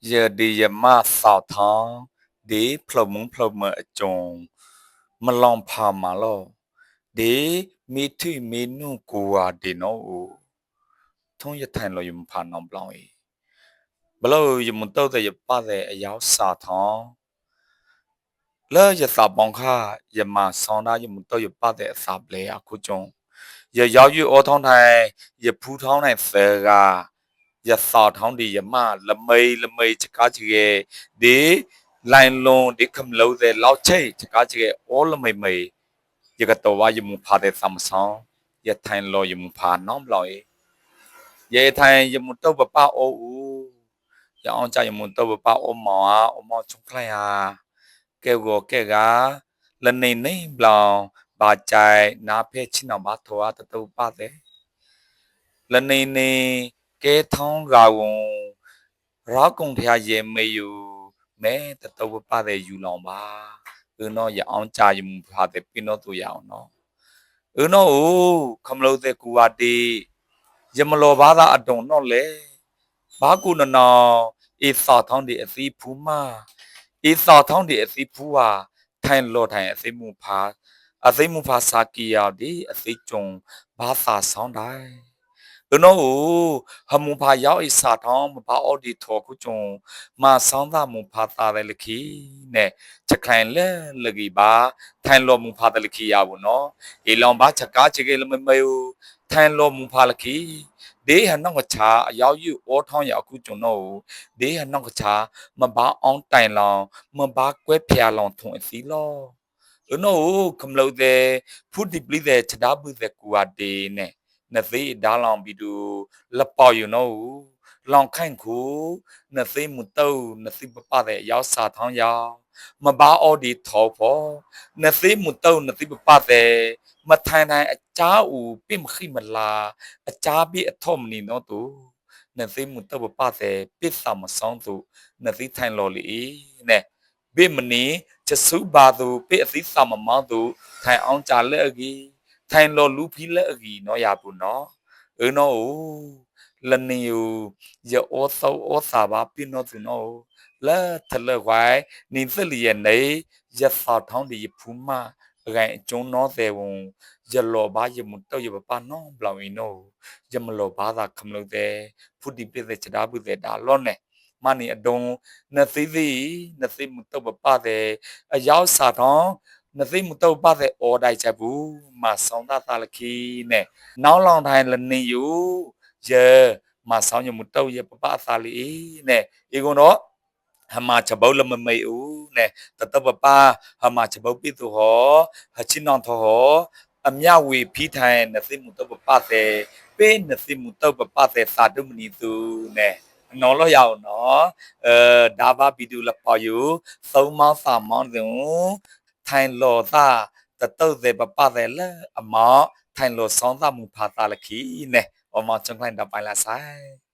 giờ đi giờ mà sao thang đi phlo mung phlo mơ chong mà lòng phà mà lo đi mi thui mi nu của đi nó u thông giờ thành lo yum phà nòng lòng ấy bà lo yum tao tại giờ ba tại áo sa thang lỡ giờ sa bong kha giờ mà sang đó yum tao giờ ba tại sa ble à khu chong giờ giáo yu ô thông này giờ phú thông này phê ga ရစာထောင်းဒီယမလမိတ်လမိတ်ချကားချီရဲ့ဒီလိုင်လွန်ဒီခမလို့တဲ့လောက်ချိတ်ချကား ချီရဲ့အောလမိတ်မိတ်ရကတော့ဝါယမဖာတဲ့သမဆောင်ရထိုင်လောယမဖာနောင်းလောက်ရဲ့ရထိုင်ယမတော့ပပအိုဦးရအောင်ကြယမတော့ပပအိုမောအမောချုံခလိုက်ဟာကဲကိုကဲကလနေနေဘလောင်ဘာကြိုင်နာဖဲချင်းအောင်ဘာထောအတတူပါတယ်လနေနေ ကဲထောင်းရာဝန်ရာကုံဖျားရေမေယူမဲတတော်ပတဲ့ယူလောင်ပါအင်းတော့ရအောင်ကြာယူဖာတဲ့ပြင်းတော့သူရအောင်နော်အင်းတော့ခမလို့တဲ့ကူဝတီရမလောဘာသာအတုံတော့လေဘာကူနနောအေစာထောင်းဒီအစီဖူးမအေစာထောင်းဒီအစီဖူးဟာထိုင်လော်ထိုင်အစိမှုဖာအစိမှုဖာစာကီယာဒီအစိကျုံဘာသာဆောင်းတိုင်း လူနိုဟမူဖာရောက်အစာထောင်းမဘာအော်ဒီထောခုကျုံမာဆောင်းသားမူဖာသားတယ်လခီနဲ့ချက်ခိုင်လဲလကီပါထိုင်လောမူဖာတယ်လခီရဘူးနော်အေလောင်ဘာချက်ကားချေကလမမေယထိုင်လောမူဖာလခီဒေဟနောက်ကချာအရောက်ယူအောထောင်းရအခုကျုံတော့ဒေဟနောက်ကချာမဘာအောင်တိုင်လောင်မဘာကွဲဖျာလောင်ထုံအစီလောလူနိုကမလို့တဲ့ဖုဒီပလီတဲ့ချဒါဘူးတဲ့ကူအတေနဲ့ နသိဒါလောင်ဘီဒူလပေါ်ယူနိုလောင်ခိုင်ခုနသိမူတောနသိပပတဲ့ရောက်စာထောင်းရောက်မဘာအော်ဒီထောဖို့နသိမူတောနသိပပတဲ့မထိုင်နိုင်အချားဦးပြမခိမလာအချားပြအထုံမနီနော်တူနသိမူတောပပတဲ့ပစ္ဆာမဆောင်သူနသိထိုင်လော်လီနဲ့ဘိမနီချစုပါသူပိအသိစာမမောင်းသူထိုင်အောင်ကြလက်အကြီး ထိုင်လောလူဖီလက်အကီနော်ရဘူးနော်အင်းနော်လနေယရောသောဩစာဘာပြင်းတော့သူနော်လာထလဝိုင်နင်းစလီရဲ့နေရစာထောင်းဒီဖူမအကန်ကျုံနောစေဝံရလောဘာယမတော့ရပပနောဘလောင်အင်းနော်ရမလောဘာသာခမလို့တဲ့ဖုတိပိစေချတာပုစေတာလောနဲ့မနီအဒုံနသိသိနသိမှုတော့ပပတဲ့အယောက်စာထောင်း နသိမတုပတဲ့အော်တိုက်ချက်ဘူးမဆောင်တာတလခီနဲ့နောက်လောင်ထိုင်လနေယူယေမဆောင်ညမတုရပပအသာလီနဲ့ဒီကုံတော့ဟမချဘောလမမေဦးနဲ့တတပပဟမချဘောပိသူဟောဟချင်းနောင်သောဟောအမြဝေဖိထိုင်နသိမတုပပတဲ့ပေးနသိမတုပပတဲ့သာတုမနီသူနဲ့နော်လို့ရအောင်နော်အဲဒါဘာဘီဒူလပေါ်ယူသုံးမောင်းစာမောင်းစဉ် ထိုင်လောသာတတုတ်တဲ့ပပတဲ့လဲအမောထိုင်လောဆောင်းသမူဖာတာလခီနဲ့အမောချုံခိုင်တပိုင်လာဆိုင်